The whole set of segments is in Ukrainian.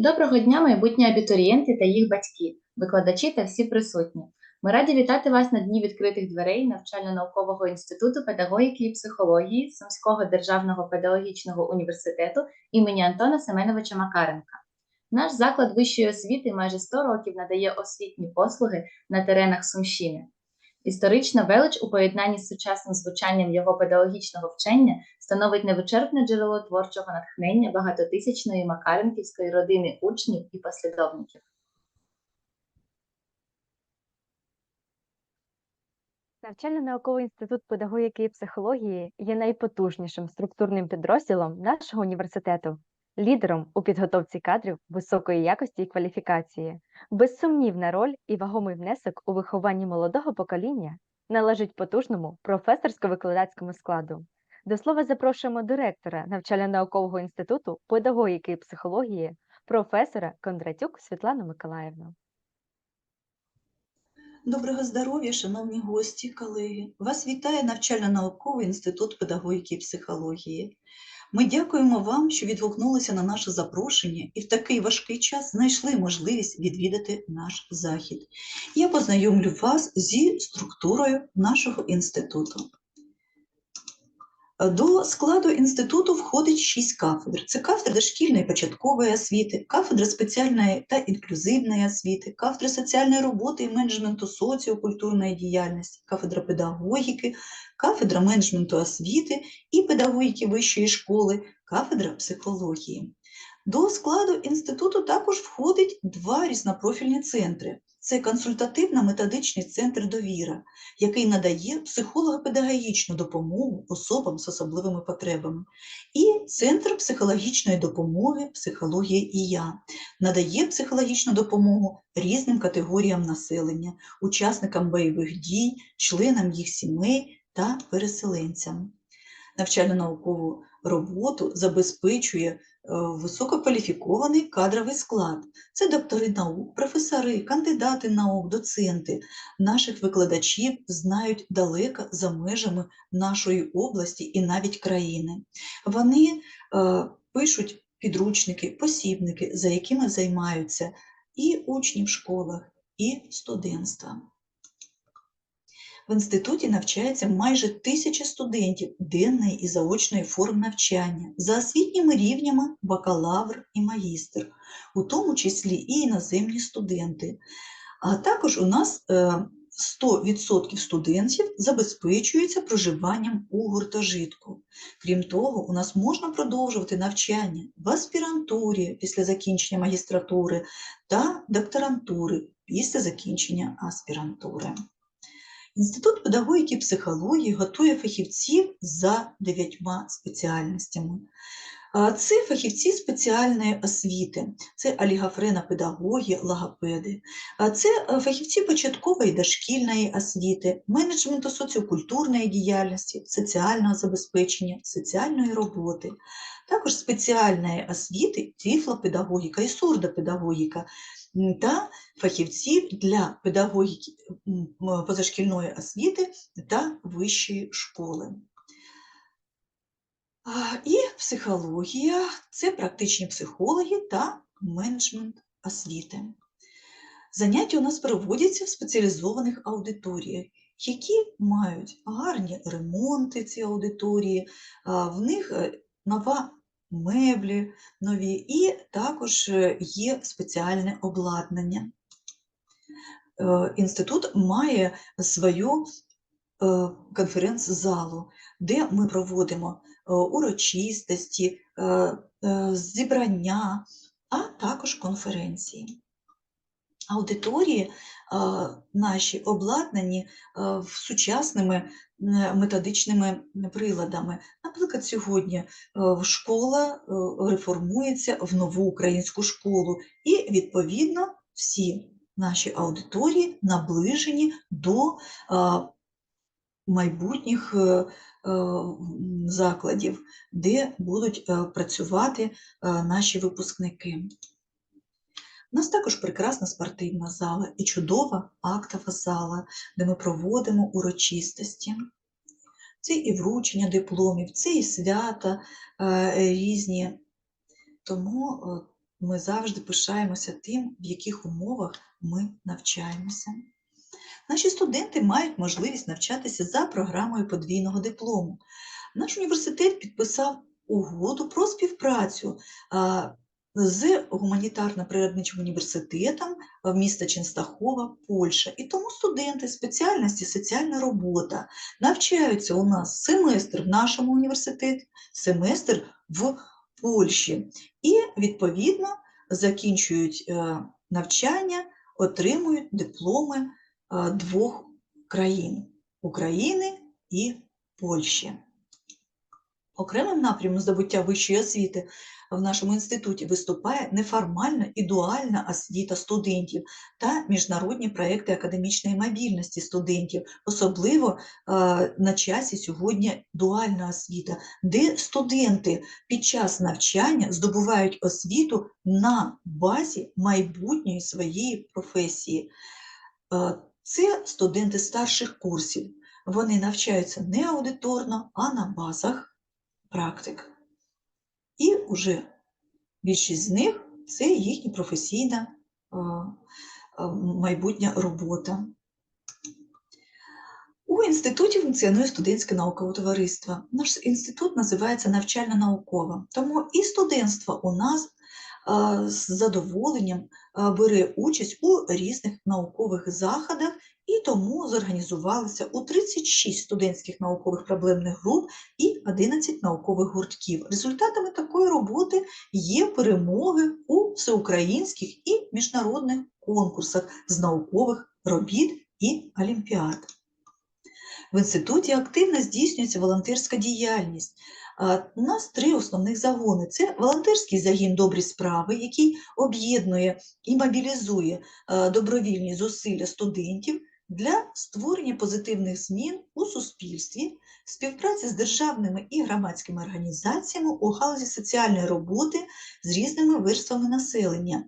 Доброго дня, майбутні абітурієнти та їх батьки, викладачі та всі присутні. Ми раді вітати вас на дні відкритих дверей навчально-наукового інституту педагогіки і психології Сумського державного педагогічного університету імені Антона Семеновича Макаренка. Наш заклад вищої освіти майже 100 років надає освітні послуги на теренах Сумщини. Історична велич у поєднанні з сучасним звучанням його педагогічного вчення становить невичерпне джерело творчого натхнення багатотисячної макаренківської родини учнів і послідовників. Навчально-науковий інститут педагогіки і психології є найпотужнішим структурним підрозділом нашого університету, лідером у підготовці кадрів високої якості і кваліфікації. Безсумнівна роль і вагомий внесок у вихованні молодого покоління належить потужному професорсько-викладацькому складу. До слова запрошуємо директора навчально-наукового інституту педагогіки і психології, професора Кондратюк Світлану Миколаївну. Доброго здоров'я, шановні гості, колеги. Вас вітає навчально-науковий інститут педагогіки і психології. Ми дякуємо вам, що відгукнулися на наше запрошення і в такий важкий час знайшли можливість відвідати наш захід. Я познайомлю вас зі структурою нашого інституту. До складу інституту входить шість кафедр. Це кафедра дошкільної початкової освіти, кафедра спеціальної та інклюзивної освіти, кафедра соціальної роботи і менеджменту соціокультурної діяльності, кафедра педагогіки, кафедра менеджменту освіти і педагогіки вищої школи, кафедра психології. До складу інституту також входить два різнопрофільні центри. Це консультативно-методичний центр довіра, який надає психолого-педагогічну допомогу особам з особливими потребами, і Центр психологічної допомоги Психологія і я надає психологічну допомогу різним категоріям населення, учасникам бойових дій, членам їх сімей та переселенцям. Навчально-наукову роботу забезпечує висококваліфікований кадровий склад. Це доктори наук, професори, кандидати наук, доценти. Наших викладачів знають далеко за межами нашої області і навіть країни. Вони е, пишуть підручники, посібники, за якими займаються і учні в школах, і студентство. В інституті навчається майже тисяча студентів денної і заочної форм навчання за освітніми рівнями бакалавр і магістр, у тому числі і іноземні студенти. А також у нас е, 100% студентів забезпечуються проживанням у гуртожитку. Крім того, у нас можна продовжувати навчання в аспірантурі після закінчення магістратури та докторантури після закінчення аспірантури. Інститут педагогіки і психології готує фахівців за дев'ятьма спеціальностями. Це фахівці спеціальної освіти, це олігофрена педагоги, логопеди, це е, фахівці початкової дошкільної освіти, менеджменту соціокультурної діяльності, соціального забезпечення, соціальної роботи, також спеціальної освіти, тифлопедагогіка і сурдопедагогіка, та фахівців для педагогіки позашкільної освіти та вищої школи. І психологія це практичні психологи та менеджмент освіти. Заняття у нас проводяться в спеціалізованих аудиторіях, які мають гарні ремонти ці аудиторії, в них е, нова меблі нові, і також е, є спеціальне обладнання. Е, Інститут має свою е, конференц-залу, де ми проводимо урочистості, зібрання, а також конференції. Аудиторії е, наші обладнані е, сучасними методичними приладами. Наприклад, сьогодні е, школа реформується в нову українську школу, і відповідно всі наші аудиторії наближені до майбутніх закладів, де будуть працювати наші випускники. У нас також прекрасна спортивна зала і чудова актова зала, де ми проводимо урочистості. Це і вручення дипломів, це і свята е, різні. Тому е, ми завжди пишаємося тим, в яких умовах ми навчаємося. Наші студенти мають можливість навчатися за програмою подвійного диплому. Наш університет підписав угоду про співпрацю з гуманітарно-природничим університетом в міста Ченстахова, Польща. І тому студенти спеціальності соціальна робота навчаються у нас семестр в нашому університеті, семестр в Польщі. І, відповідно, закінчують е, навчання, отримують дипломи е, двох країн України і Польщі. Окремим напрямом здобуття вищої освіти в нашому інституті виступає неформальна і дуальна освіта студентів та міжнародні проекти академічної мобільності студентів, особливо е, на часі сьогодні дуальна освіта, де студенти під час навчання здобувають освіту на базі майбутньої своєї професії. Е, Це студенти старших курсів. Вони навчаються не аудиторно, а на базах практик. І вже більшість з них це їхня професійна майбутня робота. У інституті функціонує студентське наукове товариство. Наш інститут називається навчально-науковим, тому і студентство у нас з задоволенням бере участь у різних наукових заходах, тому зорганізувалися у 36 студентських наукових проблемних груп і 11 наукових гуртків. Результатами такої роботи є перемоги у всеукраїнських і міжнародних конкурсах з наукових робіт і олімпіад. В інституті активно здійснюється волонтерська діяльність. У нас три основних загони: це волонтерський загін добрі справи, який об'єднує і мобілізує добровільні зусилля студентів для створення позитивних змін у суспільстві, співпраці з державними і громадськими організаціями у галузі соціальної роботи з різними верствами населення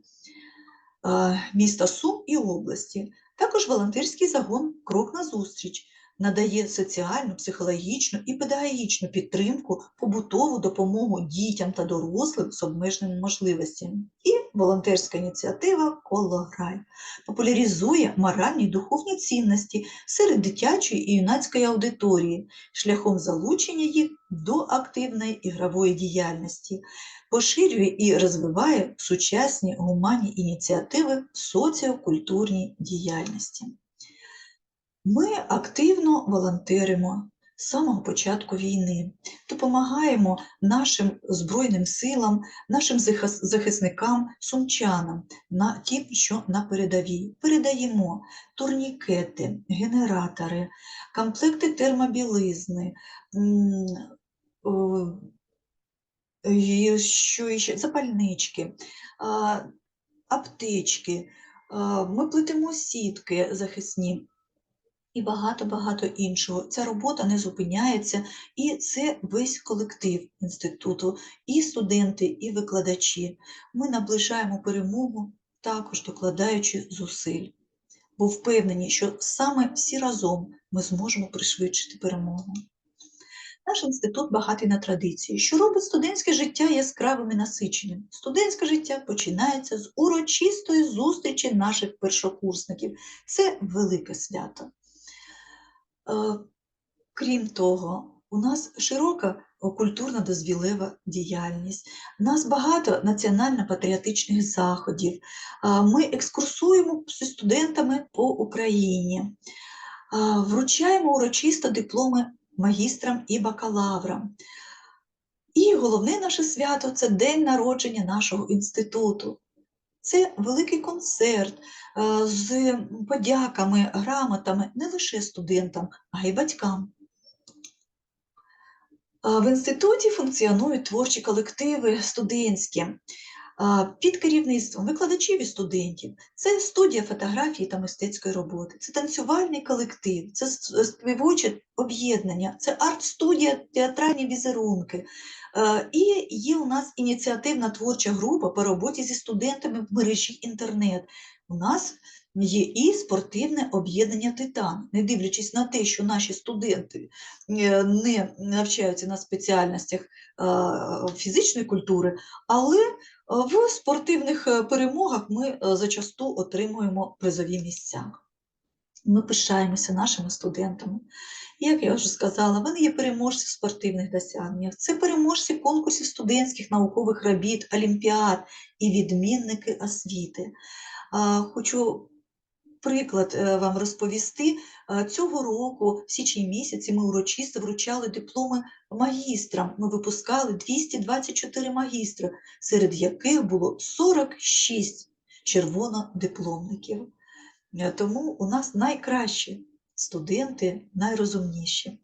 міста Сум і області. Також волонтерський загон Крок на зустріч надає соціальну, психологічну і педагогічну підтримку, побутову допомогу дітям та дорослим з обмеженими можливостями. І волонтерська ініціатива «Колограй» популяризує моральні й духовні цінності серед дитячої і юнацької аудиторії шляхом залучення їх до активної ігрової діяльності, поширює і розвиває сучасні гуманні ініціативи в соціокультурній діяльності. Ми активно волонтеримо з самого початку війни, допомагаємо нашим Збройним силам, нашим захисникам, сумчанам, на тим, що на передовій. Передаємо турнікети, генератори, комплекти термобілизни, і що іще? запальнички, аптечки, ми плетемо сітки захисні і багато-багато іншого. Ця робота не зупиняється, і це весь колектив інституту, і студенти, і викладачі. Ми наближаємо перемогу, також докладаючи зусиль, бо впевнені, що саме всі разом ми зможемо пришвидшити перемогу. Наш інститут багатий на традиції, що робить студентське життя яскравим і насиченим. Студентське життя починається з урочистої зустрічі наших першокурсників. Це велике свято. Е, Крім того, у нас широка культурна дозвілева діяльність, у нас багато національно-патріотичних заходів. Ми екскурсуємо зі студентами по Україні, вручаємо урочисто дипломи магістрам і бакалаврам. І головне наше свято це день народження нашого інституту. Це великий концерт е, з подяками, грамотами не лише студентам, а й батькам. В інституті функціонують творчі колективи студентські під керівництвом викладачів і студентів. Це студія фотографії та мистецької роботи, це танцювальний колектив, це співоче об'єднання, це арт-студія, театральні візерунки. І є у нас ініціативна творча група по роботі зі студентами в мережі інтернет. У нас є і спортивне об'єднання Титан. Не дивлячись на те, що наші студенти е, не навчаються на спеціальностях фізичної культури, але в спортивних е, перемогах ми е, зачасту отримуємо призові місця. Ми пишаємося нашими студентами. Як я вже сказала, вони є переможці в спортивних досягненнях. Це переможці конкурсів студентських наукових робіт, олімпіад і відмінники освіти. Хочу приклад е, вам розповісти. Е, Цього року, в січні місяці, ми урочисто вручали дипломи магістрам. Ми випускали 224 магістри, серед яких було 46 червонодипломників. Е, Тому у нас найкращі студенти, найрозумніші.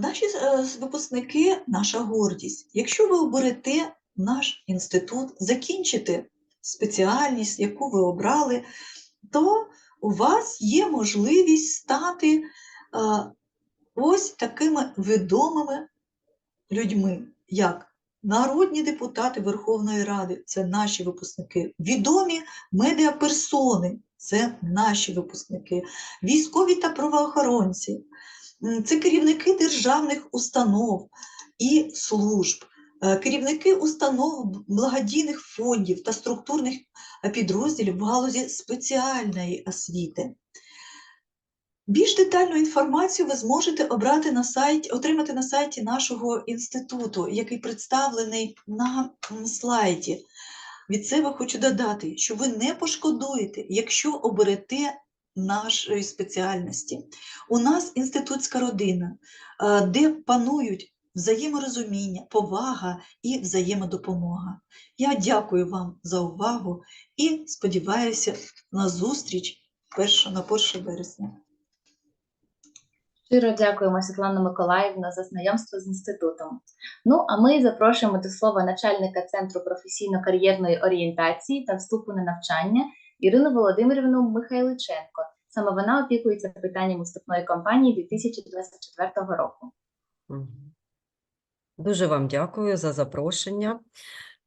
Наші е, випускники наша гордість. Якщо ви оберете наш інститут, закінчите спеціальність, яку ви обрали, то у вас є можливість стати ось такими відомими людьми, як народні депутати Верховної Ради, це наші випускники, відомі медіаперсони, це наші випускники, військові та правоохоронці, це керівники державних установ і служб, е, керівники установ благодійних фондів та структурних підрозділів в галузі спеціальної освіти. Більш детальну інформацію ви зможете обрати на сайті, отримати на сайті нашого інституту, який представлений на слайді. Від себе хочу додати, що ви не пошкодуєте, якщо оберете нашої спеціальності. У нас інститутська родина, е, де панують взаєморозуміння, повага і взаємодопомога. Я дякую вам за увагу і сподіваюся на зустріч на 1 березня. Щиро дякуємо, Світлана Миколаївна, за знайомство з інститутом. Ну, а ми запрошуємо до слова начальника Центру професійно-кар'єрної орієнтації та вступу на навчання Ірину Володимирівну Михайличенко. Саме вона опікується питанням вступної кампанії 2024 року. Дуже вам дякую за запрошення.